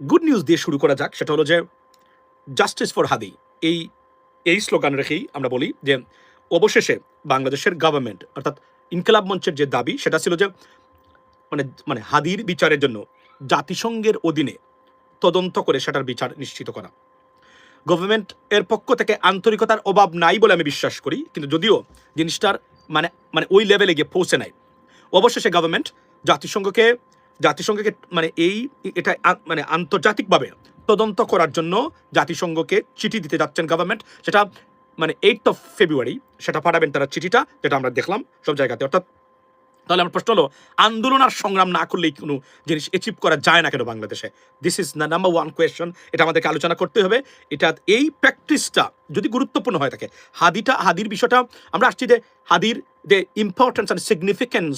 Good news দিয়ে শুরু করা যাক, সেটা হলো যে জাস্টিস ফর হাদি এই এই স্লোগান রেখেই আমরা বলি যে অবশেষে বাংলাদেশের গভর্নমেন্ট অর্থাৎ ইনকলাব মঞ্চের যে দাবি, সেটা ছিল যে মানে মানে হাদির বিচারের জন্য জাতিসংঘের অধীনে তদন্ত করে সেটার বিচার নিশ্চিত করা। গভর্নমেন্ট এর পক্ষ থেকে আন্তরিকতার অভাব নাই বলে আমি বিশ্বাস করি, কিন্তু যদিও জিনিসটার মানে মানে ওই লেভেলে গিয়ে পৌঁছে নাই। অবশেষে গভর্নমেন্ট জাতিসংঘকে জাতিসংঘকে মানে এই এটা মানে আন্তর্জাতিকভাবে তদন্ত করার জন্য জাতিসংঘকে চিঠি দিতে যাচ্ছেন গভর্নমেন্ট সেটা মানে এইট অফ ফেব্রুয়ারি সেটা পাঠাবেন তারা চিঠিটা, যেটা আমরা দেখলাম সব জায়গাতে। অর্থাৎ তাহলে আমার প্রশ্ন হলো, আন্দোলন আর সংগ্রাম না করলেই কোনো জিনিস অ্যাচিভ করা যায় না কেন বাংলাদেশে? This is the number one question এটা আমাদেরকে আলোচনা করতে হবে। এটা এই প্র্যাকটিসটা যদি গুরুত্বপূর্ণ হয়ে থাকে, হাদিটা, হাদির বিষয়টা, আমরা আসছি যে হাদির যে importance and significance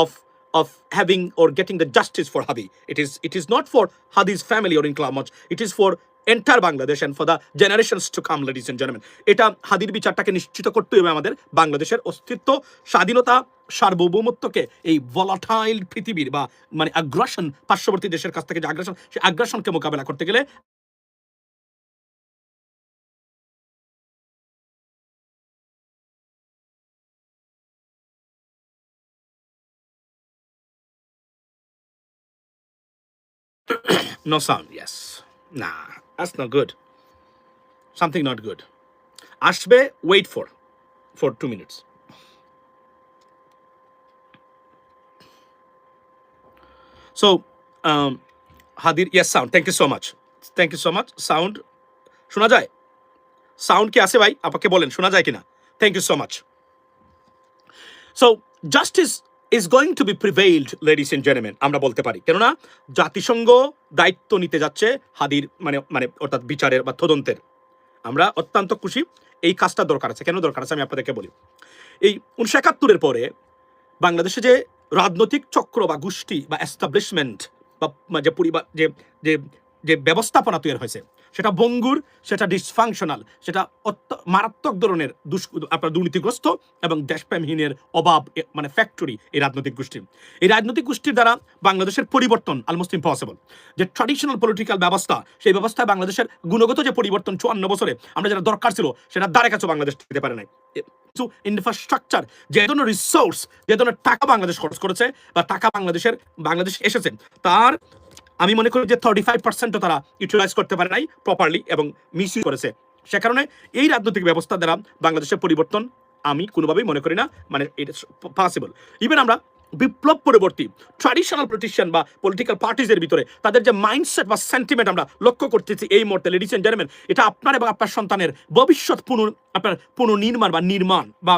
of of having or getting the justice for Hadi. It is it is not for Hadi's family or Inklamaj. It is for entire Bangladesh and for the generations to come, ladies and gentlemen. এটা হাদির বিচারটাকে নিশ্চিত করতে হবে আমাদের বাংলাদেশের অস্তিত্ব স্বাধীনতা সার্বভৌমত্বকে এই ভলাটাইল পৃথিবীর বা মানে আগ্রাসন পার্শ্ববর্তী দেশের কাছ থেকে যে আগ্রাসন সেই আগ্রাসনকে মোকাবেলা করতে গেলে No sound, yes. Nah, that's not good. Something not good. আসবে wait for for two minutes. So, um, Hadir, yes, sound. Thank you so much. Thank you so much. Sound. শোনা যায় সাউন্ড কি আছে ভাই আপনাকে বলেন শোনা যায় কিনা thank you so much so justice is going to be prevailed ladies and gentleman আমরা বলতে পারি। কেননা জাতিসংঘ দায়িত্ব নিতে যাচ্ছে হাদির মানে মানে অর্থাৎ বিচারের বা তদন্তের। আমরা অত্যন্ত খুশি, এই কাজটা দরকার আছে। কেন দরকার আছে আমি আপনাদেরকে বলি। এই উনিশশো একাত্তরের পরে বাংলাদেশে যে রাজনৈতিক চক্র বা গোষ্ঠী বা এস্টাবলিশমেন্ট বা বা যে পরিবার, যে যে যে ব্যবস্থাপনা তৈরি হয়েছে সেটা বঙ্গুর সেটা ডিসফাংশনাল সেটা মারাত্মক ধরনের আপনার দুর্নীতিগ্রস্ত এবং দেশপ্রেমহীনের অভাব মানে ফ্যাক্টরি এই রাজনৈতিক গোষ্ঠী এই রাজনৈতিক গোষ্ঠীর দ্বারা বাংলাদেশের পরিবর্তন অলমোস্ট ইম্পসিবল যে ট্র্যাডিশনাল পলিটিক্যাল ব্যবস্থা, সেই ব্যবস্থায় বাংলাদেশের গুণগত যে পরিবর্তন চুয়ান্ন বছরে আমরা যেটা দরকার ছিল, সেটা দ্বারে কাছে বাংলাদেশ দিতে পারে নাই। কিছু ইনফ্রাস্ট্রাকচার যে ধরনের রিসোর্স যে ধরনের টাকা বাংলাদেশ খরচ করেছে বা টাকা বাংলাদেশের, বাংলাদেশ এসেছে, তার আমি মনে করি যে থার্টি ফাইভ পার্সেন্টও তারা ইউটিলাইজ করতে পারে নাই প্রপারলি এবং মিস করেছে। সে কারণে এই রাজনৈতিক ব্যবস্থা দ্বারা বাংলাদেশের পরিবর্তন আমি কোনোভাবেই মনে করি না মানে এটা পসিবল ইভেন আমরা বিপ্লব পরবর্তী ট্র্যাডিশনাল পলিটিশিয়ান বা পলিটিক্যাল পার্টিজের ভিতরে তাদের যে মাইন্ডসেট বা সেন্টিমেন্ট আমরা লক্ষ্য করতেছি এই মুহূর্তে লেডিস এন্ড জেন্টলম্যান এটা আপনার এবং আপনার সন্তানের ভবিষ্যৎ পুনর, আপনার পুনর্নির্মাণ বা নির্মাণ বা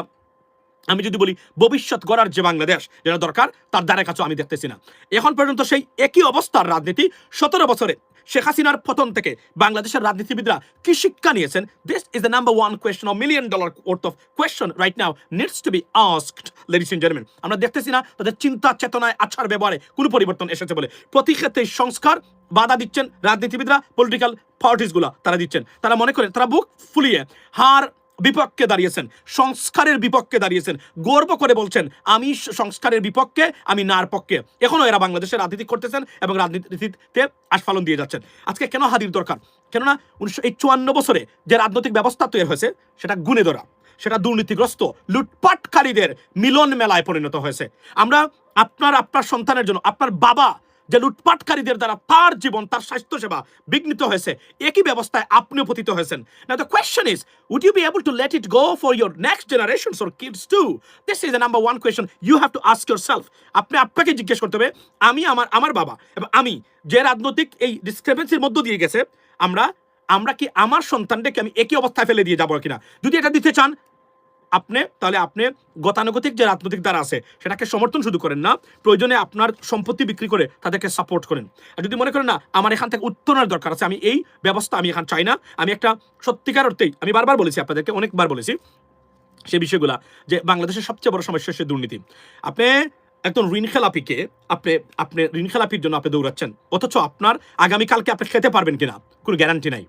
আমি যদি বলি, ভবিষ্যৎ গড়ার যে বাংলাদেশ যেটা দরকার, তার দ্বারা কাছে আমি দেখতেছি না। এখন পর্যন্ত সেই একই অবস্থার রাজনীতি সতেরো বছরে শেখ হাসিনার পতন থেকে বাংলাদেশের রাজনীতিবিদরা কি শিক্ষা নিয়েছেন? This is the number one question of million dollar worth of question right now needs to be asked ladies and gentleman আমরা দেখতেছি না, তাদের চিন্তা, চেতনায় আচার ব্যবহারে কোনো পরিবর্তন এসেছে বলে। প্রতি ক্ষেত্রে সংস্কার বাধা দিচ্ছেন রাজনীতিবিদরা পলিটিক্যাল পার্টিসগুলো তারা দিচ্ছেন। তারা মনে করেন, তারা বুক ফুলিয়ে হার বিপক্ষে দাঁড়িয়েছেন, সংস্কারের বিপক্ষে দাঁড়িয়েছেন। গর্ব করে বলছেন, আমি সংস্কারের বিপক্ষে, আমি নার পক্ষে। এখনও এরা বাংলাদেশের রাজনীতি করতেছেন এবং রাজনীতিতে আস্ফালন দিয়ে যাচ্ছেন। আজকে কেন হাদির দরকার? কেননা উনিশশো এই চুয়ান্ন বছরে যে রাজনৈতিক ব্যবস্থা তৈরি হয়েছে, সেটা গুণে ধরা সেটা দুর্নীতিগ্রস্ত, লুটপাটকারীদের মিলন মেলায় পরিণত হয়েছে। আমরা আপনার আপনার সন্তানের জন্য, আপনার বাবা যে লুটপাটকারীদের দ্বারা তার জীবন, তার স্বাস্থ্যসেবা বিঘ্নিত হয়েছে, একই ব্যবস্থায় আপনিও পতিত হয়েছেন। না the question is would you be able to let it go for your next generations or kids to this is the number one question you have to ask yourself আপনি আপনাকে জিজ্ঞেস করতে হবে, আমি আমার আমার বাবা এবং আমি যে রাজনৈতিক এই ডিসক্রিপেন্সির মধ্য দিয়ে গেছে, আমরা আমরা কি আমার সন্তানটাকে আমি একই অবস্থায় ফেলে দিয়ে যাব কিনা? যদি এটা দিতে চান আপনি, তাহলে আপনি গতানুগতিক যে রাজনৈতিক দ্বারা আছে, সেটাকে সমর্থন শুধু করেন না, প্রয়োজনে আপনার সম্পত্তি বিক্রি করে তাদেরকে সাপোর্ট করেন। আর যদি মনে করেন না, আমার এখান থেকে উত্তরণের দরকার আছে, আমি এই ব্যবস্থা আমি এখান চাই না, আমি একটা সত্যিকার অর্থেই, আমি বারবার বলেছি আপনাদেরকে, অনেকবার বলেছি, সে বিষয়গুলা, যে বাংলাদেশের সবচেয়ে বড় সমস্যা হচ্ছে দুর্নীতি। আপনি একজন ঋণ খেলাপিকে, আপনি আপনি ঋণ খেলাপির জন্য আপনি দৌড়াচ্ছেন, অথচ আপনার আগামীকালকে আপনি খেতে পারবেন কিনা, কোনো গ্যারান্টি নাই।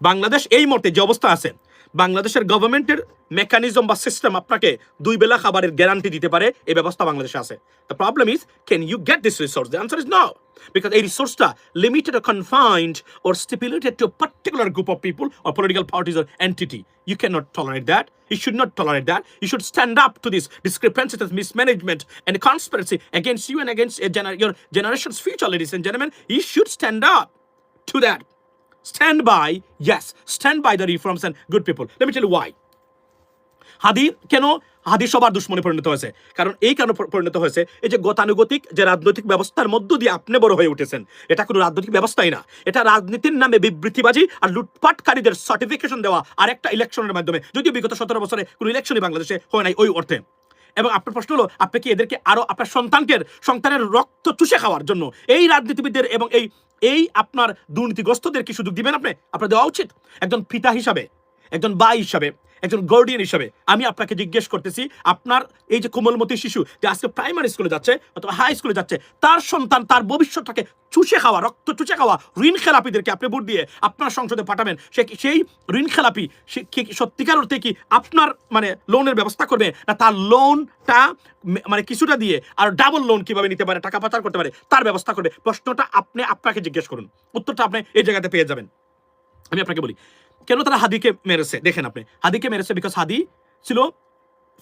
বাংলাদেশ এই মুহূর্তে যে অবস্থা আছে বাংলাদেশের গভর্নমেন্টের মেকানিজম বা সিস্টেম আপনাকে দুই বেলা খাবারের গ্যারান্টি দিতে পারে এই ব্যবস্থা বাংলাদেশে আছে the problem is can you get this resource the answer is no because এই রিসোর্সটা limited stipulated to a particular group of people or political parties or entity. You cannot tolerate that. You should not tolerate that. You should stand up to this discrepancy, this mismanagement and conspiracy against you and against a gener- your generation's future, ladies and gentlemen. You should stand up to that. Stand by, yes, stand by the reforms and good people. Let me tell you why. হাদির কেন? হাদির সবার দুশ্মনে পরিণত হয়েছে। কারণ এই কারণে পর- পরিণত হয়েছে? এই যে গতানুগতিক যে রাজনৈতিক ব্যবস্থার মধ্য দিয়ে আপনি বড় হয়ে উঠেছেন। এটা কোনো রাজনৈতিক ব্যবস্থাই না। এটা রাজনীতির নামে বিবৃতিবাজি আর লুটপাটকারীদের সার্টিফিকেশন দেওয়া আর একটা ইলেকশনের মাধ্যমে। যদিও বিগত সতেরো বছরে কোনো ইলেকশনই বাংলাদেশে হয় নাই ওই অর্থে। এবং আপনার প্রশ্ন হলো, আপনি কি এদেরকে আরও আপনার সন্তানকে, সন্তানের রক্ত চুষে খাওয়ার জন্য এই রাজনীতিবিদদের এবং এই এই আপনার দুর্নীতিগ্রস্তদের কি সুযোগ দিবেন আপনি? আপনার দেওয়া উচিত। একজন পিতা হিসাবে, একজন বা হিসাবে। একজন গার্ডিয়ান হিসাবে আমি আপনাকে জিজ্ঞেস করতেছি, আপনার এই যে কোমলমতি শিশু যে আজকে প্রাইমারি স্কুলে যাচ্ছে অথবা হাই স্কুলে যাচ্ছে, তার সন্তান তার ভবিষ্যৎটাকে চুষে খাওয়া, রক্ত চুষে খাওয়া, ঋণ খেলাপিদেরকে আপনি ভোট দিয়ে আপনার সংসদে পাঠাবেন, সে সেই ঋণ খেলাপি, সে সত্যিকার অর্থে কি আপনার মানে লোনের ব্যবস্থা করবে না তার লোনটা মানে কিছুটা দিয়ে আর ডাবল লোন কীভাবে নিতে পারে, টাকা পাচার করতে পারে, তার ব্যবস্থা করবে? প্রশ্নটা আপনি, আপনাকে জিজ্ঞেস করুন। উত্তরটা আপনি এই জায়গাতে পেয়ে যাবেন। আমি আপনাকে বলি কেন তারা হাদিকে মেরেছে? দেখেন আপনি, হাদিকে মেরেছে বিকজ হাদি ছিল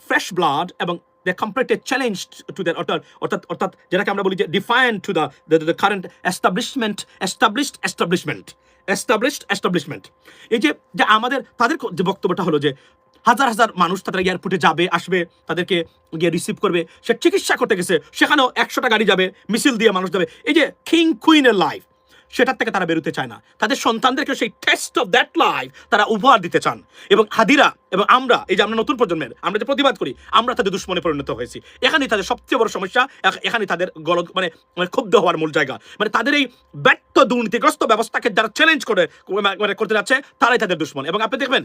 ফ্রেশ ব্লাড এবং they complete challenge to there অর্থাৎ অর্থাৎ অর্থাৎ যেটাকে আমরা বলি যে define to the the current establishment established establishment established establishment এই যে যে আমাদের, তাদের যে বক্তব্যটা হলো যে হাজার হাজার মানুষ তাদের এয়ারপোর্টে যাবে, আসবে, তাদেরকে গিয়ে রিসিভ করবে, সে চিকিৎসা করতে গেছে, সেখানেও একশোটা গাড়ি যাবে, মিছিল দিয়ে মানুষ যাবে। এই যে কিং কুইনের লাইফ সেটার থেকে তারা বেরোতে চায় না। তাদের সন্তানদেরকে সেই টেস্ট অফ দ্যাট লাইফ তারা উপহার দিতে চান। এবং হাদিরা এবং আমরা, এই যে আমরা নতুন প্রজন্মের, আমরা যে প্রতিবাদ করি, আমরা তাদের দুশ্মনে পরিণত হয়েছি। এখানেই তাদের সবচেয়ে বড় সমস্যা, এখ- এখানেই তাদের গল মানে মানে ক্ষুব্ধ হওয়ার মূল জায়গা। মানে তাদের এই ব্যর্থ দুর্নীতিগ্রস্ত ব্যবস্থাকে যারা চ্যালেঞ্জ করে মানে করতে যাচ্ছে, তারাই তাদের দুশ্মন। এবং আপনি দেখবেন,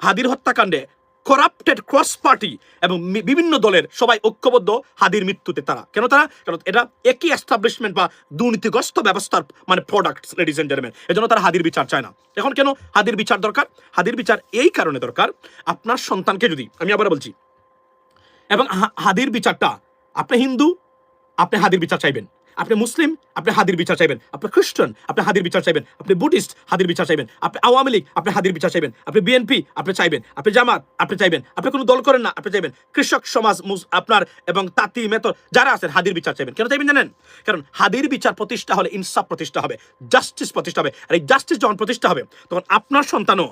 হাদির হত্যাকাণ্ডে করাপ্টেড ক্রস পার্টি এবং বিভিন্ন দলের সবাই ঐক্যবদ্ধ হাদির মৃত্যুতে তারা। কেন তারা? কারণ এটা একই এস্টাবলিশমেন্ট বা দুর্নীতিগ্রস্ত ব্যবস্থার মানে প্রোডাক্ট লেডিস এন্ড জেন্টলম্যান এজন্য তারা হাদির বিচার চায় না। এখন কেন হাদির বিচার দরকার? হাদির বিচার এই কারণে দরকার, আপনার সন্তানকে যদি, আমি আবার বলছি, এবং হাদির বিচারটা, আপনি হিন্দু, আপনি হাদির বিচার চাইবেন। আপনি মুসলিম, আপনি হাদির বিচার চাইবেন। আপনি খ্রিস্টান, আপনি হাদির বিচার চাইবেন। আপনি বুদ্ধিস্ট, হাদির বিচার চাইবেন। আপনি আওয়ামী লীগ, আপনি হাদির বিচার চাইবেন। আপনি বিএনপি, আপনি চাইবেন। আপনি জামাত, আপনি চাইবেন। আপনি কোনো দল করেন না, আপনি চাইবেন। কৃষক সমাজ আপনার এবং তাঁতি, মেতর, যারা আছেন, হাদির বিচার চাইবেন। কেন চাইবেন জানেন? কারণ হাদির বিচার প্রতিষ্ঠা হলে ইনসাফ প্রতিষ্ঠা হবে, জাস্টিস প্রতিষ্ঠা হবে। আর এই জাস্টিস যখন প্রতিষ্ঠা হবে, তখন আপনার সন্তানও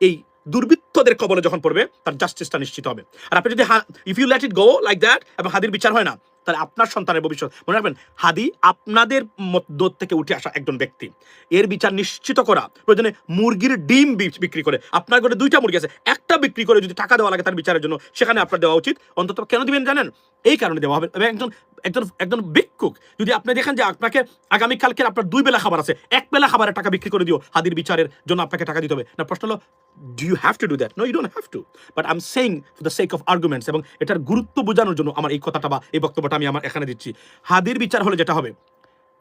এই দুর্বৃত্তদের কবলে যখন পড়বে, তার জাস্টিসটা নিশ্চিত হবে। আর আপনি যদি if you let it go like that এবং হাদির বিচার হয় না তাহলে আপনার সন্তানের ভবিষ্যৎ। মনে রাখবেন, হাদি আপনাদের মধ্য থেকে উঠে আসা একজন ব্যক্তি। এর বিচার নিশ্চিত করা। প্রয়োজনে মুরগির ডিম বিক্রি করে। আপনার ঘরে দুইটা মুরগি আছে। একটা বিক্রি করে যদি টাকা দেওয়া লাগে তার বিচারের জন্য, সেখানে আপনার দেওয়া উচিত। অন্তত কেন দিবেন জানেন? এই কারণে দেওয়া হবে। একজন একজন একজন ভিক্ষুক, যদি আপনি দেখেন যে আপনাকে আগামীকালকে আপনার দুই বেলা খাবার আছে, এক বেলা খাবারের টাকা বিক্রি করে দিও, হাদির বিচারের জন্য আপনাকে টাকা দিতে হবে। না, প্রশ্ন হলো do you have to do that no you don't have to but I am saying for the sake of arguments এবং এটার গুরুত্ব বোঝানোর জন্য আমার এই কথাটা বা এই বক্তব্যটা আমি আমার এখানে দিচ্ছি। হাদির বিচার হলে যেটা হবে,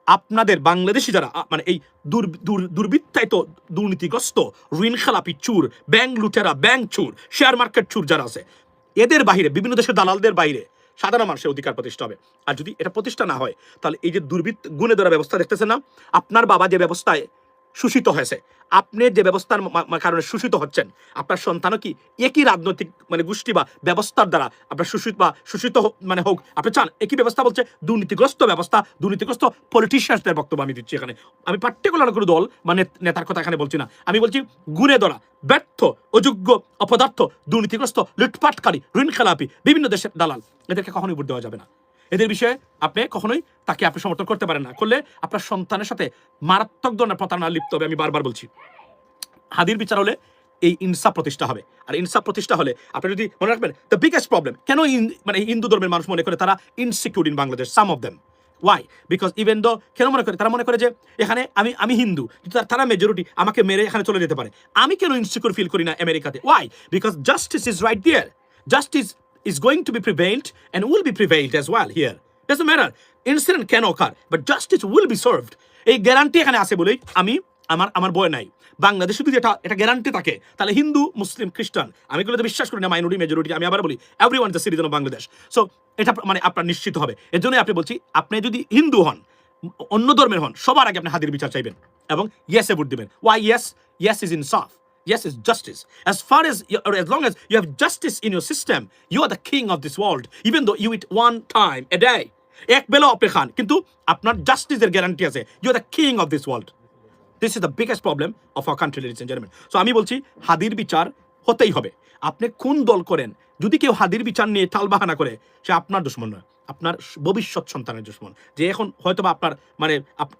আপনাদের বাংলাদেশি যারা মানে এই দুর, দুর- দুর্বৃত্তায়িত দুর্নীতিগ্রস্ত, ঋণ চুর, ব্যাংক লুটেরা, ব্যাংক চুর শেয়ার মার্কেট চুর যারা আছে, এদের বাইরে বিভিন্ন দেশের দালালদের বাইরে সাধারণ মানুষের অধিকার প্রতিষ্ঠা হবে। আর যদি এটা প্রতিষ্ঠা না হয়, তাহলে এই যে দুর্বৃত্ত গুণে ধরা ব্যবস্থা দেখতেছেন না? আপনার বাবা যে ব্যবস্থায় শোষিত হয়েছে। আপনি যে ব্যবস্থার কারণে শোষিত হচ্ছেন, আপনার সন্তানও কি একই রাজনৈতিক মানে গোষ্ঠী বা ব্যবস্থার দ্বারা আপনার শোষিত বা শোষিত মানে হোক, আপনি চান, একই ব্যবস্থা বলছে দুর্নীতিগ্রস্ত ব্যবস্থা, দুর্নীতিগ্রস্ত পলিটিশিয়ানদের বক্তব্য আমি দিচ্ছি এখানে। আমি পার্টিকুলার কোনো দল মানে নেতার কথা এখানে বলছি না। আমি বলছি গুণে ধরা ব্যর্থ, অযোগ্য, অপদার্থ, দুর্নীতিগ্রস্ত, লুটপাটকারী ঋণ খেলাপি বিভিন্ন দেশের দালাল, এদেরকে কখনোই ভোট দেওয়া যাবে না। এদের বিষয়ে আপনি কখনোই তাকে আপনি সমর্থন করতে পারেন না। করলে আপনার সন্তানের সাথে মারাত্মক ধরনের প্রতারণা লিপ্ত হবে, আমি বারবার বলছি। হাদির বিচার হলে এই ইনসাফ প্রতিষ্ঠা হবে। আর ইনসাফ প্রতিষ্ঠা হলে আপনি যদি মনে রাখবেন দ্য বিগেস্ট প্রবলেম কেন মানে হিন্দু ধর্মের মানুষ মনে করে তারা insecure in Bangladesh some of them why because even though কেন মনে করে, তারা মনে করে যে এখানে আমি আমি হিন্দু, কিন্তু তার- তারা মেজরিটি আমাকে মেরে এখানে চলে যেতে পারে। আমি কেন ইনসিকিউর ফিল করি না আমেরিকাতে why because justice is right there justice is going to be prevailed and will be prevailed as well here doesn't matter incident can occur but justice will be served এই guarantee এখানে আছে বলেই আমি, আমার বই নাই। বাংলাদেশে যদি এটা এটা গ্যারান্টি থাকে, তাহলে হিন্দু, মুসলিম, খ্রিস্টান, আমি এগুলোতে বিশ্বাস করি না মাইনরিটি মেজরিটি আমি আবার বলি every one the citizen of Bangladesh so এটা মানে আপনার নিশ্চিত হবে। এর জন্যই আপনি বলছি, আপনি যদি হিন্দু হন, অন্য ধর্মের হন, সবার আগে আপনি হাদির বিচার চাইবেন এবং ইয়েসে ভোট দিবেন। ওয়াই ইয়েস ইয়েস ইজ সাফ Yes, it's justice. As far as, or as long as you have justice in your system, you are the king of this world. Even though you eat one time a day. এক বেলা আপনি খান কিন্তু আপনার জাস্টিসের guarantee আছে। You are the king of this world this is the biggest problem of our country ladies and gentleman so আমি বলছি হাদির বিচার হতেই হবে। আপনি কোন দল করেন? যদি কেউ হাদির বিচার নিয়ে টালবাহানা করে সে আপনার দুশ্মন নয়। আপনার ভবিষ্যৎ সন্তানের দুশ্মন। যে এখন হয়তোবা আপনার মানে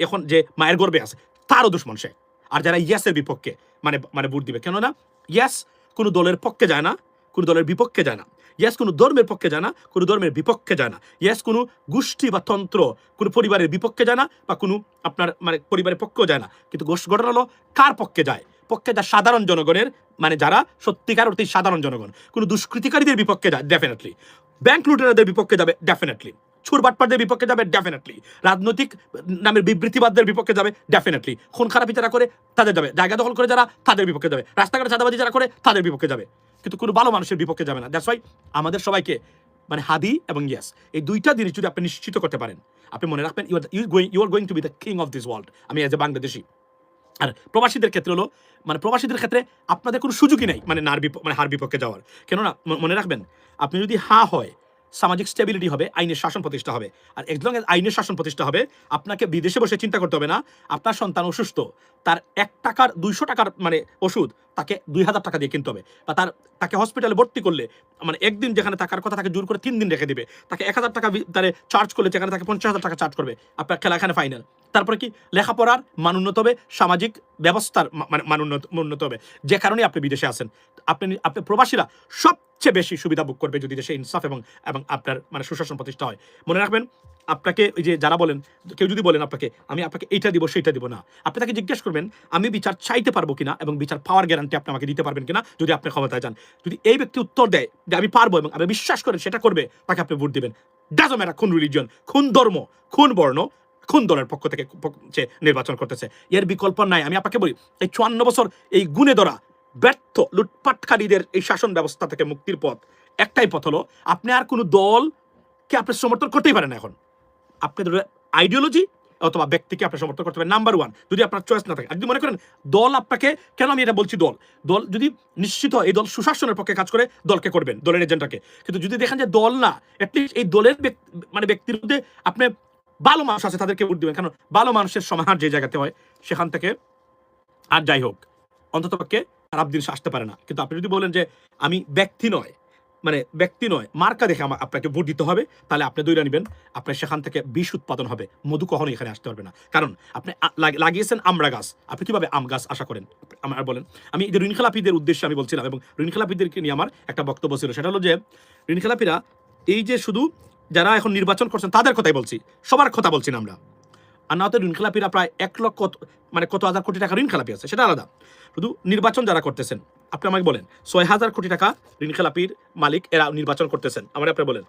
এখন যে মায়ের গর্বে আছে তারও দুশ্মন সে। আর যারা ইয়াসের বিপক্ষে মানে মানে ভোট দিবে। কেননা ইয়াস কোনো দলের পক্ষে যায় না, কোনো দলের বিপক্ষে যায় না। ইয়াস কোনো ধর্মের পক্ষে যায় না, কোনো ধর্মের বিপক্ষে যায় না। ইয়াস কোনো গোষ্ঠী বা তন্ত্র কোনো পরিবারের বিপক্ষে যায় না বা কোনো আপনার মানে পরিবারের পক্ষেও যায় না। কিন্তু গোষ্ঠ ঘটনা হলো কার পক্ষে যায়? পক্ষে যায় সাধারণ জনগণের মানে যারা সত্যিকার অর্থে সাধারণ জনগণ। কোনো দুষ্কৃতিকারীদের বিপক্ষে যায় ডেফিনেটলি ব্যাংক লুটেরাদের বিপক্ষে যাবে ডেফিনেটলি ছুর বাটপারদের বিপক্ষে যাবে ডেফিনেটলি রাজনৈতিক নামের বিবৃতিবাদদের বিপক্ষে যাবে ডেফিনেটলি খুন খারাপি যারা করে, তাদের যাবে। জায়গা দখল করে যারা, তাদের বিপক্ষে যাবে। রাস্তাঘাটে চাঁদাবাজি যারা করে, তাদের বিপক্ষে যাবে। কিন্তু কোনো ভালো মানুষের বিপক্ষে যাবে না। দ্যাটস ওয়াই আমাদের সবাইকে মানে হাদি এবং ইয়াস, এই দুইটা জিনিস যদি আপনি নিশ্চিত করতে পারেন, আপনি মনে রাখবেন you you going you are going to be the king of this world আমি এজ এ বাংলাদেশি আর প্রবাসীদের ক্ষেত্রে হলো মানে প্রবাসীদের ক্ষেত্রে আপনাদের কোনো সুযোগই নেই মানে নার মানে হার বিপক্ষে যাওয়ার। কেননা মনে রাখবেন, আপনি যদি হা হয় সামাজিক স্টেবিলিটি হবে, আইনের শাসন প্রতিষ্ঠা হবে। আর একদম আইনের শাসন প্রতিষ্ঠা হবে, আপনাকে বিদেশে বসে চিন্তা করতে হবে না। আপনার সন্তান অসুস্থ তার এক টাকার দুইশো টাকার মানে ওষুধ তাকে দুই হাজার টাকা দিয়ে কিনতে হবে। বা তার, তাকে হসপিটালে ভর্তি করলে মানে একদিন যেখানে থাকার কথা তাকে জোর করে তিন দিন রেখে দিবে। তাকে এক হাজার টাকা তারে চার্জ করলে যেখানে তাকে পঞ্চাশ হাজার টাকা চার্জ করবে। আপনার খেলা এখানে ফাইনাল তারপরে কি? লেখাপড়ার মান উন্নত হবে, সামাজিক ব্যবস্থার মানে মান উন্নত উন্নত হবে। যে কারণে আপনি বিদেশে আছেন। আপনি আপনি প্রবাসীরা সবচেয়ে বেশি সুবিধা ভোগ করবে যদি দেশে ইনসাফ এবং এবং আপনার মানে সুশাসন প্রতিষ্ঠা হয়। মনে রাখবেন আপনাকে ওই যে যারা বলেন, কেউ যদি বলেন আপনাকে, আমি আপনাকে এইটা দিব, সেইটা দিব না। আপনি তাকে জিজ্ঞেস করবেন, আমি বিচার চাইতে পারব কিনা এবং বিচার পাওয়ার গ্যারান্টি আপনি আমাকে দিতে পারবেন কিনা যদি আপনি ক্ষমতায় যান? যদি এই ব্যক্তি উত্তর দেয় যে আমি পারব এবং আমি বিশ্বাস করেন সেটা করবে, তাকে আপনি ভোট দিবেন। ডাজো ম্যাটার কোন রিলিজন কোন ধর্ম, কোন বর্ণ, কোন দলের পক্ষ থেকে সে নির্বাচন করতেছে। এর বিকল্প নাই। আমি আপনাকে বলি, এই চুয়ান্ন বছর এই গুণে ধরা, ব্যর্থ, লুটপাটকারীদের এই শাসন ব্যবস্থা থেকে মুক্তির পথ একটাই পথ হলো, আপনি আর কোনো দলকে আপনি সমর্থন করতেই পারেন এখন। আপনাদের আইডিওলজি অথবা ব্যক্তিকে আপনি সমর্থন করতে পারেন। নাম্বার ওয়ান যদি আপনার চয়েস না থাকে যদি মনে করেন দল আপনাকে, কেন আমি এটা বলছি দল? দল যদি নিশ্চিত হয়, এই দল সুশাসনের পক্ষে কাজ করে, দলকে করবেন, দলের এজেন্টটাকে কিন্তু যদি দেখেন যে দল না অ্যাটলিস্ট এই দলের মানে ব্যক্তির মধ্যে আপনি ভালো মানুষ আছে, তাদেরকে ভোট দিবেন। কারণ ভালো মানুষের সমাহার যে জায়গাতে হয়, সেখান থেকে আর যাই হোক অন্তত পক্ষে খারাপ জিনিস আসতে পারে না। কিন্তু আপনি যদি বলেন যে আমি ব্যক্তি নয় মানে ব্যক্তি নয়, মার্কা দেখে আমা- আপনাকে ভোট দিতে হবে। তাহলে আপনি দৈরা নেবেন, আপনার সেখান থেকে বিষ উৎপাদন হবে। মধু কখনো এখানে আসতে পারবে না। কারণ আপনি লাগ- লাগিয়েছেন আমড়া গাছ। আপনি কীভাবে আম গাছ আশা করেন? আমার বলেন, আমি এই যে ঋণখেলাপিদের উদ্দেশ্যে আমি বলছিলাম এবং ঋণখেলাপিদেরকে নিয়ে আমার একটা বক্তব্য ছিল, সেটা হলো যে ঋণখেলাপিরা এই যে শুধু যারা এখন নির্বাচন করছেন, তাদের কথাই বলছি, সবার কথা বলছি না আমরা। আর না তো ঋণখেলাপিরা প্রায় এক লক্ষ মানে কত হাজার কোটি টাকা ঋণখেলাপি আছে, সেটা আলাদা। শুধু নির্বাচন যারা করতেছেন আপনি আমাকে বলেন, ছয় হাজার কোটি টাকা ঋণ খেলাপির মালিক এরা নির্বাচন করতেছেন। আমার আপনি বলেন।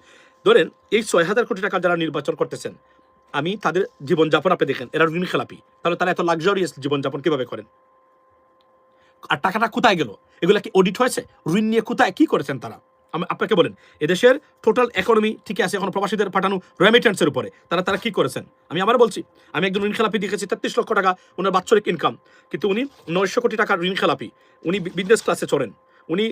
ধরেন, এই ছয় হাজার কোটি টাকা যারা নির্বাচন করতেছেন, আমি তাদের জীবনযাপন আপনি দেখেন, এরা ঋণ খেলাপি। তাহলে তারা এত লাক্সারিয়াস জীবনযাপন কীভাবে করেন? আর টাকাটা কোথায় গেল? এগুলা কি অডিট হয়েছে? ঋণ নিয়ে কোথায়, কি করেছেন তারা? আপনাকে বলেন, এদেশের টোটাল ইকোনমি ঠিক আছে, এখন প্রবাসীদের পাঠানো রেমিটেন্সের উপরে। তারা তারা কি করেছেন? আমি আবার বলছি, আমি একজন ঋণ খেলাপি দেখেছি, তেত্রিশ লক্ষ টাকা ওনার বাৎসরিক ইনকাম কিন্তু উনি নয়শো কোটি টাকার ঋণ খেলাপি উনি বিজনেস ক্লাসে চড়েন। উনি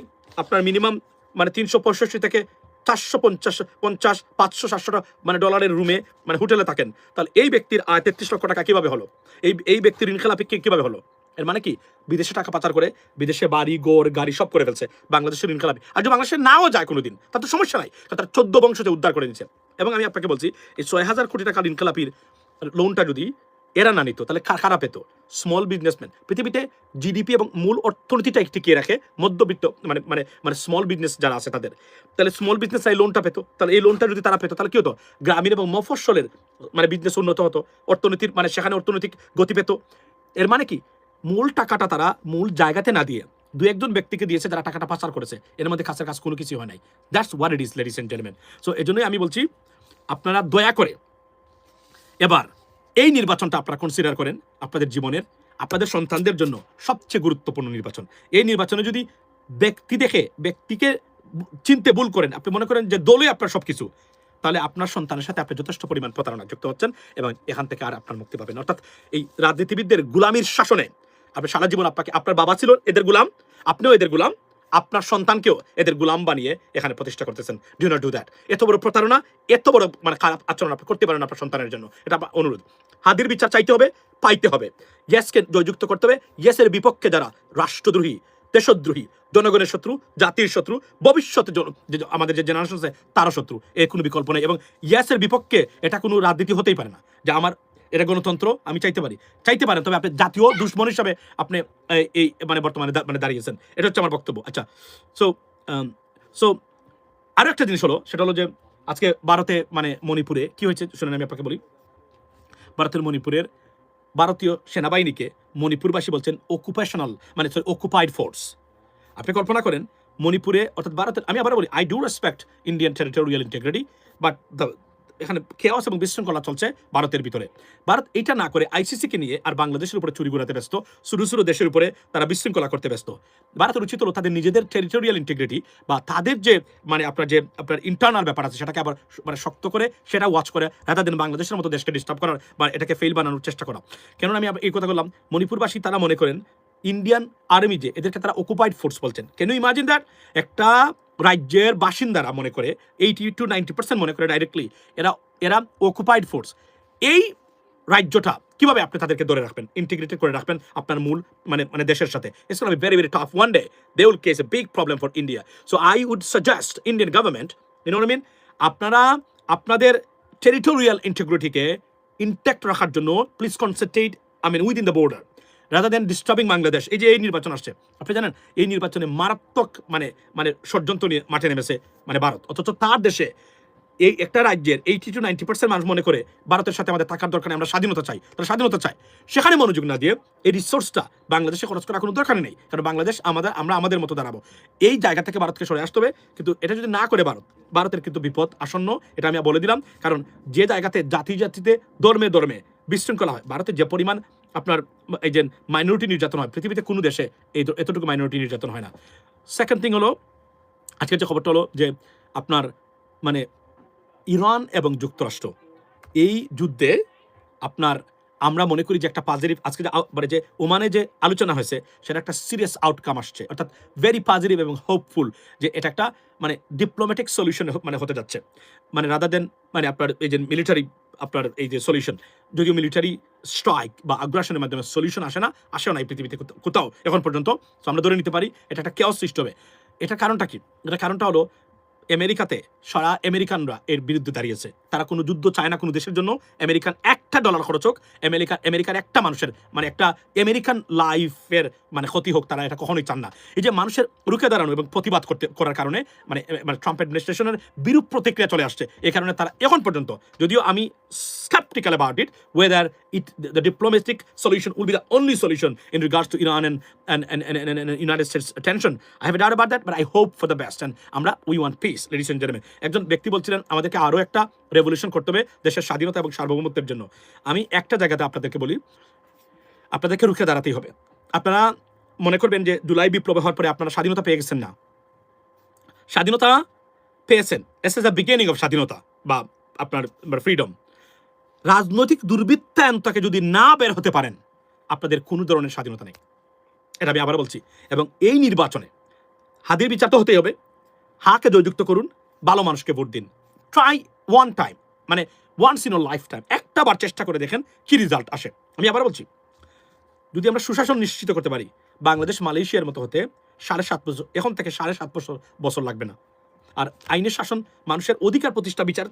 আপনার মিনিমাম মানে তিনশো পঁয়ষট্টি থেকে চারশো পঞ্চাশ পঞ্চাশ, পাঁচশো, সাতশো টাকা মানে ডলারের রুমে মানে হোটেলে থাকেন। তাহলে এই ব্যক্তির আয় তেত্রিশ লক্ষ টাকা কীভাবে হলো? এই এই ব্যক্তির ঋণ খেলাপি কীভাবে হলো? এর মানে কি? বিদেশে টাকা পাচার করে বিদেশে বাড়ি, গোর, গাড়ি সব করে ফেলছে বাংলাদেশের খেলাপি আর যদি বাংলাদেশে নাও যায় কোনোদিন, তার তো সমস্যা নাই। তার চোদ্দ বংশ যে উদ্ধার করে নিচ্ছে এবং আমি আপনাকে বলছি, এই ছয় হাজার কোটি টাকা ঋণ খেলাপির লোনটা যদি এরা না নিত, তাহলে খারাপ পেতো স্মল বিজনেসম্যান পৃথিবীতে জিডিপি এবং মূল অর্থনীতিটা টিকিয়ে রাখে মধ্যবিত্ত মানে মানে মানে স্মল বিজনেস যারা আছে তাদের। তাহলে স্মল বিজনেস এই লোনটা পেতো। তাহলে এই লোনটা যদি তারা পেতো, তাহলে কি হতো? গ্রামীণ এবং মফস্বলের মানে বিজনেস উন্নত হতো। অর্থনীতির মানে সেখানে অর্থনৈতিক গতি পেতো। এর মানে কি? মূল টাকাটা তারা মূল জায়গাতে না দিয়ে দু একজন ব্যক্তিকে দিয়েছে যারা টাকাটা পাচার করেছে। এর মধ্যে খাসের কাজ কোনো কিছু হয় নাই। That's what it is ladies and gentleman so এই জন্যই আমি বলছি, আপনারা দয়া করে এবার এই নির্বাচনটা আপনারা কনসিডার করেন আপনাদের জীবনের, আপনাদের সন্তানদের জন্য সবচেয়ে গুরুত্বপূর্ণ নির্বাচন। এই নির্বাচনে যদি ব্যক্তি দেখে, ব্যক্তিকে চিনতে ভুল করেন, আপনি মনে করেন যে দলই আপনার সবকিছু, তাহলে আপনার সন্তানের সাথে আপনি যথেষ্ট পরিমাণ প্রতারণা যুক্ত হচ্ছেন এবং এখান থেকে আর আপনার মুক্তি পাবেন অর্থাৎ এই রাজনীতিবিদদের গুলামির শাসনে আপনি সারা জীবন আপনাকে, আপনার বাবা ছিল এদের গুলাম, আপনিও এদের গুলাম, আপনার সন্তানকেও এদের গুলাম বানিয়ে এখানে প্রতিষ্ঠা করতেছেন। ডু নট ডু দ্যাট এত বড় প্রতারণা, এত বড় মানে খারাপ আচরণ আপনি করতে পারেন আপনার সন্তানের জন্য। এটা অনুরোধ। হাদির বিচার চাইতে হবে, পাইতে হবে। ইয়েসকে জয়যুক্ত করতে হবে ইয়েসের বিপক্ষে যারা রাষ্ট্রদ্রোহী, দেশদ্রোহী, জনগণের শত্রু, জাতির শত্রু ভবিষ্যতে আমাদের যে জেনারেশন আছে, তারও শত্রু। এর কোনো বিকল্প নেই এবং ইয়াসের বিপক্ষে এটা কোনো রাজনীতি হতেই পারে না। যে আমার এটা গণতন্ত্র আমি চাইতে পারি। চাইতে পারেন তবে আপনি জাতীয় দুশ্মন হিসাবে আপনি এই, মানে বর্তমানে মানে দাঁড়িয়েছেন। এটা হচ্ছে আমার বক্তব্য। আচ্ছা সো সো আরও একটা জিনিস হলো সেটা হলো যে আজকে ভারতে মানে মণিপুরে কি হয়েছে? শুনেন আমি আপনাকে বলি। ভারতের মণিপুরের ভারতীয় সেনাবাহিনীকে মণিপুরবাসী বলছেন অকুপেশনাল মানে সরি অকুপাইড ফোর্স আপনি কল্পনা করেন মণিপুরে অর্থাৎ ভারতের আমি আবার বলি I do respect Indian territorial integrity but the এখানে কেওয়াস এবং বিশৃঙ্খলা চলছে ভারতের ভিতরে। ভারত এটা না করে আইসিসিকে নিয়ে আর বাংলাদেশের উপরে চুরি ঘুরাতে ব্যস্ত শুরু শুরু দেশের উপরে তারা বিশৃঙ্খলা করতে ব্যস্ত। ভারতের উচিত হলো তাদের নিজেদের টেরিটোরিয়াল ইন্টিগ্রিটি বা তাদের যে মানে আপনার যে, আপনার ইন্টারনাল ব্যাপার আছে, সেটাকে আবার মানে শক্ত করে সেটা ওয়াচ করে রাতার দিন বাংলাদেশের মতো দেশকে ডিস্টার্ব করার বা এটাকে ফেল বানানোর চেষ্টা করা। কেননা আমি এই কথা বললাম, মণিপুরবাসী তারা মনে করেন ইন্ডিয়ান আর্মি যে, এদেরকে তারা অকুপাইড ফোর্স বলছেন। কেন ইমাজিন দ্যাট একটা রাজ্যের বাসিন্দারা মনে করে এইটি টু নাইনটি পার্সেন্ট মনে করে ডাইরেক্টলি এরা এরা অকুপাইড ফোর্স এই রাজ্যটা কীভাবে আপনি তাদেরকে ধরে রাখবেন ইন্টিগ্রেটেড করে রাখবেন আপনার মূল মানে মানে দেশের সাথে? It's be very very tough one day they will cause a big problem for India so I would suggest Indian government you know mean আপনারা আপনাদের টেরিটোরিয়াল ইন্টিগ্রিটিকে ইনট্যাক্ট রাখার জন্য please concentrate I mean within the border rather than disturbing Bangladesh এই যে এই নির্বাচন আসছে, আপনি জানেন, এই নির্বাচনে মারাত্মক মানে মানে ষড়যন্ত্র নিয়ে মাঠে নেমেছে মানে ভারত। অথচ তার দেশে এই একটা রাজ্যের এইটি টু নাইনটি পার্সেন্ট মানুষ মনে করে ভারতের সাথে আমাদের থাকার দরকার আমরা স্বাধীনতা চাই। তারা স্বাধীনতা চায় সেখানে মনোযোগ না দিয়ে এই রিসোর্সটা বাংলাদেশে খরচ করার কোনো দরকার নেই, কারণ বাংলাদেশ আমাদের, আমরা আমাদের মতো দাঁড়াবো। এই জায়গা থেকে ভারতকে সরে আসতে হবে, কিন্তু এটা যদি না করে ভারত, ভারতের কিন্তু বিপদ আসন্ন, এটা আমি বলে দিলাম, কারণ যে জায়গাতে জাতি জাতিতে ধর্মে ধর্মে বিশৃঙ্খলা হয়, ভারতে যে পরিমাণ আপনার এই যে মাইনরিটি নির্যাতন হয়, পৃথিবীতে কোনো দেশে এই এতটুকু মাইনরিটি নির্যাতন হয় না। সেকেন্ড থিং হলো, আজকের যে খবরটা হলো যে আপনার মানে ইরান এবং যুক্তরাষ্ট্র, এই যুদ্ধে আপনার আমরা মনে করি যে একটা পজিটিভ আজকে যে মানে যে ওমানে যে আলোচনা হয়েছে, সেটা একটা সিরিয়াস আউটকাম আসছে। অর্থাৎ ভেরি পজিটিভ এবং হোপফুল যে এটা একটা মানে ডিপ্লোম্যাটিক সলিউশন মানে হতে যাচ্ছে। মানে রাদার দেন মানে আপনার এই যে মিলিটারি আপনার এই যে সলিউশন যদিও মিলিটারি স্ট্রাইক বা আগ্রাসনের মাধ্যমে সলিউশন আসে না, আসেও না এই পৃথিবীতে কোথাও- এখন পর্যন্ত। তো আমরা ধরে নিতে পারি, এটা একটা কেউ সৃষ্টি হবে। এটার কারণটা কি? এটার কারণটা হলো, আমেরিকাতে সারা আমেরিকানরা এর বিরুদ্ধে দাঁড়িয়েছে। তারা কোনো যুদ্ধ চায় না কোনো দেশের জন্য। আমেরিকান একটা ডলার খরচ হোক আমেরিকা আমেরিকার একটা মানুষের মানে একটা আমেরিকান লাইফের মানে ক্ষতি হোক তারা এটা কখনোই চান না এই যে মানুষের রুখে দাঁড়ানো এবং প্রতিবাদ করতে করার কারণে মানে মানে ট্রাম্প অ্যাডমিনিস্ট্রেশনের বিরূপ প্রতিক্রিয়া চলে আসছে এই কারণে তারা এখন পর্যন্ত যদিও আমি skeptical about it whether it the, the diplomatic solution will be the only solution in regards to Iran and and, and, and, and, and United States attention. I have a doubt আমরা we want peace, ladies and gentlemen. একজন ব্যক্তি বলছিলেন আমাদেরকে আরও একটা revolution করতে হবে দেশের স্বাধীনতা এবং সার্বভৌমত্বের জন্য আমি একটা জায়গাতে আপনাদেরকে বলি, আপনাদেরকে রুখে দাঁড়াতেই হবে। আপনারা মনে করবেন যে জুলাই বিপ্লব হওয়ার পরে আপনারা স্বাধীনতা পেয়ে গেছেন না। স্বাধীনতা পেয়েছেন। As as the beginning of স্বাধীনতা বা আপনার ফ্রিডম রাজনৈতিক দুর্বৃত্তায়ন থেকে যদি না বের হতে পারেন, আপনাদের কোনো ধরনের স্বাধীনতা নেই। এটা আমি আবার বলছি। এবং এই নির্বাচনে হাদির বিচার তো হতেই হবে। হাকে জয়যুক্ত করুন, ভালো মানুষকে ভোট দিন। ট্রাই ওয়ান টাইম মানে once in a life time একটা বার চেষ্টা করে দেখেন কি রেজাল্ট আসে। আমি আবার বলছি, যদি আমরা সুশাসন নিশ্চিত করতে পারি, বাংলাদেশ মালয়েশিয়ার মতো হতে সাড়ে সাত বছর, এখন থেকে সাড়ে সাত বছর বছর লাগবে না। আর আইনের শাসন মানুষের অধিকার প্রতিষ্ঠা বিচার,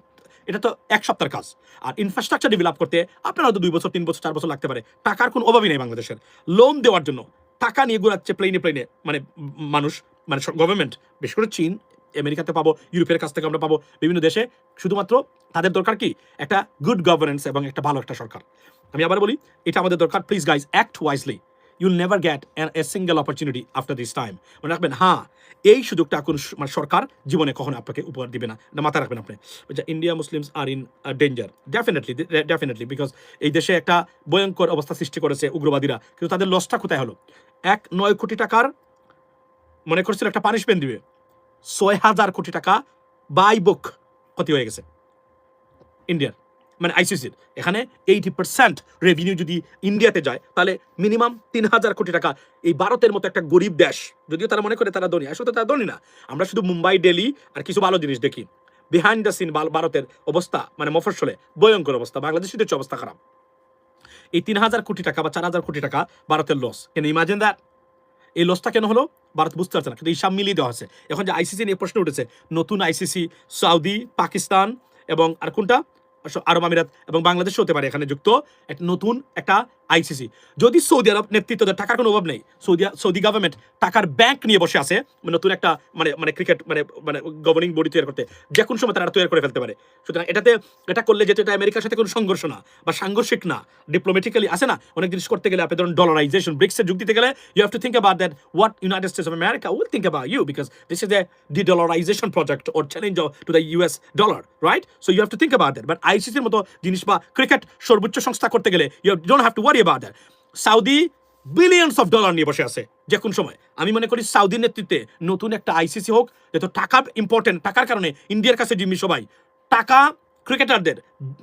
এটা তো এক সপ্তাহের কাজ। আর ইনফ্রাস্ট্রাকচার ডেভেলপ করতে আপনার হয়তো দুই বছর, তিন বছর, চার বছর লাগতে পারে। টাকার কোনো অভাবই নেই বাংলাদেশের। লোন দেওয়ার জন্য টাকা নিয়ে ঘোরাচ্ছে প্লেনে প্লেনে মানে মানুষ মানে গভর্নমেন্ট বিশেষ করে চীন আমেরিকাতে পাবো, ইউরোপের কাছ থেকে আমরা পাবো, বিভিন্ন দেশে। শুধুমাত্র তাদের দরকার কি? একটা গুড গভর্নেন্স এবং একটা ভালো একটা সরকার। আমি আবার বলি, এটা আমাদের দরকার। Please guys act wisely you'll never get an a single opportunity after this time মনে রাখবেন হ্যাঁ এই সুযোগটা কোন মানে সরকার জীবনে কখনো আপনাকে উপহার দিবে না। এটা মাথায় রাখবেন আপনি। India Muslims are in danger definitely definitely because এই দেশে একটা ভয়ঙ্কর অবস্থা সৃষ্টি করেছে উগ্রবাদীরা। কিন্তু তাদের লসটা কোথায় হলো? এক নয় কোটি টাকার মনে করছিল একটা পানিশমেন্ট দিবে। ছয় হাজার কোটি টাকা বাই বুক ক্ষতি হয়ে গেছে। ইন্ডিয়ার মানে আইসিসির। এখানে এইটি পার্সেন্ট রেভিনিউ যদি ইন্ডিয়াতে যায়, তাহলে মিনিমাম তিন হাজার কোটি টাকা। এই ভারতের মতো একটা গরিব দেশ, যদিও তারা মনে করে তারা ধনী, আসলে তারা ধনী না। আমরা শুধু মুম্বাই, দিল্লি আর কিছু ভালো জিনিস দেখি। বিহাইন্ড দ্য সিন ভারতের অবস্থা মানে মফস্বলে, ভয়ঙ্কর অবস্থা বাংলাদেশের চেয়ে অবস্থা খারাপ। এই তিন হাজার কোটি টাকা বা চার হাজার কোটি টাকা ভারতের লস কেন ইমাজিন দ্যাট এই লসটা কেন হলো? ভারত বুঝতে পারছে না। কিন্তু হিসাব মিলিয়ে দেওয়া হয়েছে এখন যে আইসিসি নিয়ে প্রশ্ন উঠেছে, নতুন আইসিসি সৌদি পাকিস্তান এবং আর কোনটা? আরব আমিরাত এবং বাংলাদেশ হতে পারে এখানে যুক্ত। একটা নতুন একটা আইসিসি যদি সৌদি আরব নেতৃত্ব টাকার কোনো অভাব নেই। সৌদি সৌদি গভর্নমেন্ট টাকার ব্যাংক নিয়ে বসে আছে মানে নতুন একটা মানে মানে ক্রিকেট মানে মানে গভর্নিং বডি তৈরি করতে যে কোনো সময় তারা তৈরি করে ফেলতে পারে। সুতরাং এটাতে, এটা করলে যেহেতু এটা আমেরিকার সাথে কোনো সংঘর্ষ না, বা সাংঘর্ষিক না ডিপ্লোমেটিক্যালি আছে না, অনেক জিনিস করতে গেলে আপনি ধরুন ডলারাইজেশন ব্রিক্সের যুগ দিতে গেলে you have to think about that what United States of America will think about you because this is a dedollarization project or challenge to the US dollar right so you have to think about that but আইসিসির মতো জিনিস বা cricket সর্বোচ্চ সংস্থা করতে গেলে you don't have to worry about that Saudi billions of dollar নিয়ে বসে আছে, যে কোন সময়। আমি মনে করি সাউদির নেতৃত্বে নতুন একটা আইসিসি হোক, যেহেতু টাকা ইম্পর্টেন্ট টাকার কারণে ইন্ডিয়ার কাছে জিম্মি সবাই, টাকা ক্রিকেটারদের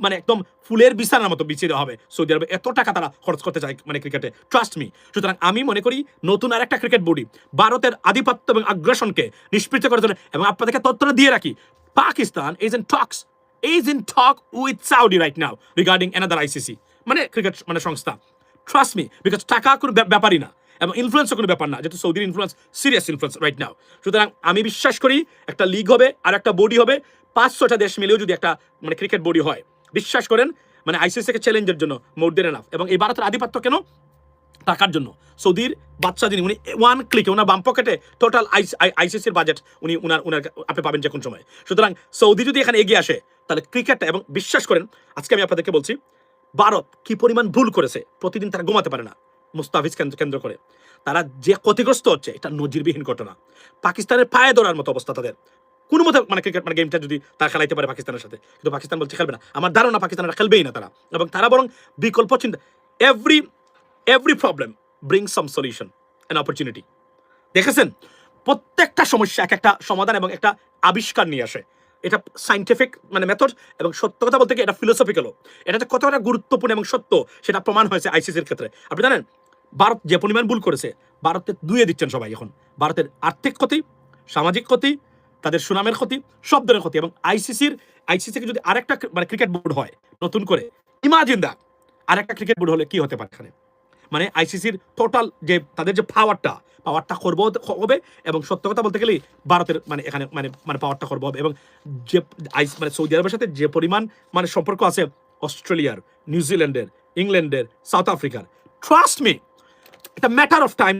মানে একদম ফুলের বিছানার মতো বিছিয়ে দেওয়া হবে। সৌদি আরবে এত টাকা তারা খরচ করতে চায় মানে ক্রিকেটে ট্রাস্ট মি সুতরাং আমি মনে করি নতুন আর একটা ক্রিকেট বডি ভারতের আধিপত্য এবং আগ্রাসনকে নিষ্পৃত করার জন্য এবং আপনাদেরকে তথ্যটা দিয়ে রাখি, Pakistan is in talks is in talk with Saudi right now regarding another ICC মানে ক্রিকেট মানে সংস্থা। ট্রাস্ট মি বিকজ টাকা কোনো ব্যাপ- ব্যাপারই না। এবং ইনফ্লুয়েন্সও কোনো ব্যাপার না, যেহেতু সৌদির influence serious influence right now সুতরাং আমি বিশ্বাস করি একটা লিগ হবে আর একটা বডি হবে পাঁচ ছটা দেশ মিলেও যদি একটা মানে ক্রিকেট বডি হয়। বিশ্বাস করেন মানে আইসিসিকে চ্যালেঞ্জের জন্য মোর দেন এনাফ এবং এই ভারতের আধিপত্য কেন? টাকার জন্য। সৌদির বাচ্চা যিনি, উনি ওয়ান ক্লিকে ওনার বাম পকেটে টোটাল আইসিসির বাজেট উনি উনার উনার আপনি পাবেন যে কোনো সময়। সুতরাং সৌদি যদি এখানে এগিয়ে আসে তাহলে ক্রিকেটটা এবং বিশ্বাস করেন, আজকে আমি আপনাদেরকে বলছি, ভারত কি পরিমাণ ভুল করেছে? প্রতিদিন তারা ঘুমাতে পারে না, মুস্তাফিজ কেন্দ্র কেন্দ্র করে। তারা যে ক্ষতিগ্রস্ত হচ্ছে, এটা নজিরবিহীন ঘটনা। পাকিস্তানের পায়ে ধরার মতো অবস্থা তাদের। কোনো মতো মানে ক্রিকেট মানে গেমটা যদি তারা খেলাইতে পারে পাকিস্তানের সাথে, কিন্তু পাকিস্তান বলছে খেলবে না। আমার ধারণা পাকিস্তানরা খেলবেই না তারা। এবং তারা বরং বিকল্প চিন্তা every every problem bring some solution an opportunity দেখেছেন? প্রত্যেকটা সমস্যা এক একটা সমাধান এবং একটা আবিষ্কার নিয়ে আসে। এটা সাইন্টিফিক মানে মেথড এবং সত্য কথা বলতে কি এটা ফিলোসফিক্যালও এটাতে কতটা গুরুত্বপূর্ণ এবং সত্য সেটা প্রমাণ হয়েছে আইসিসির ক্ষেত্রে। আপনি জানেন, ভারত যে পরিমাণ ভুল করেছে ভারতের দুয়ে দিচ্ছেন সবাই এখন। ভারতের আর্থিক ক্ষতি, সামাজিক ক্ষতি, তাদের সুনামের ক্ষতি, সব ধরনের ক্ষতি এবং আইসিসির আইসিসিকে যদি আরেকটা মানে ক্রিকেট বোর্ড হয়, নতুন করে ইমাজিন দা আরেকটা ক্রিকেট বোর্ড হলে কি হতে পারে এখানে? মানে আইসিসির টোটাল যে তাদের যে পাওয়ারটা পাওয়ারটা করব, হবে এবং সত্য কথা বলতে গেলে ভারতের মানে এখানে মানে মানে পাওয়ারটা করব হবে এবং যে আইস মানে সৌদি আরবের সাথে যে পরিমাণ মানে সম্পর্ক আছে অস্ট্রেলিয়ার, নিউজিল্যান্ডের, ইংল্যান্ডের, সাউথ আফ্রিকার ট্রাস্ট মি এটা ম্যাটার অফ টাইম